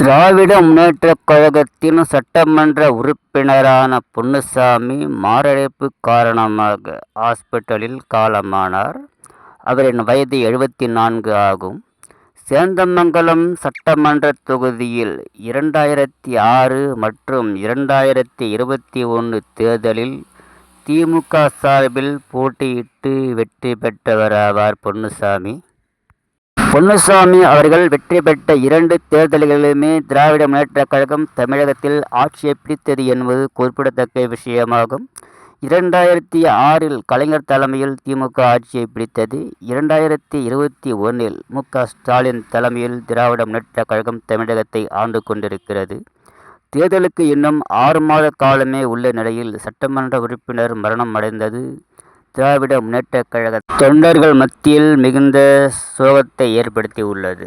திராவிட முன்னேற்றக் கழகத்தின் சட்டமன்ற உறுப்பினரான பொன்னுசாமி மாரடைப்பு காரணமாக ஹாஸ்பிட்டலில் காலமானார். அவரின் வயது எழுபத்தி நான்கு ஆகும். சேந்தமங்கலம் சட்டமன்ற தொகுதியில் இரண்டாயிரத்தி ஆறு மற்றும் இரண்டாயிரத்தி இருபத்தி ஒன்று தேர்தலில் திமுக சார்பில் போட்டியிட்டு வெற்றி பெற்றவராவார் பொன்னுசாமி. பொன்னுசாமி அவர்கள் வெற்றி பெற்ற இரண்டு தேர்தல்களிலுமே திராவிட முன்னேற்றக் கழகம் தமிழகத்தில் ஆட்சியை பிடித்தது என்பது குறிப்பிடத்தக்க விஷயமாகும். இரண்டாயிரத்தி ஆறில் கலைஞர் தலைமையில் திமுக ஆட்சியை பிடித்தது. இரண்டாயிரத்தி இருபத்தி ஒன்றில் மு க ஸ்டாலின் தலைமையில் திராவிட முன்னேற்றக் கழகம் தமிழகத்தை ஆண்டு கொண்டிருக்கிறது. தேர்தலுக்கு இன்னும் ஆறு மாத காலமே உள்ள நிலையில் சட்டமன்ற உறுப்பினர் மரணம் அடைந்தது. திராவிட முன்னேற்றக் கழக தொண்டர்கள் மத்தியில் மிகுந்த சோகத்தை ஏற்படுத்தி உள்ளது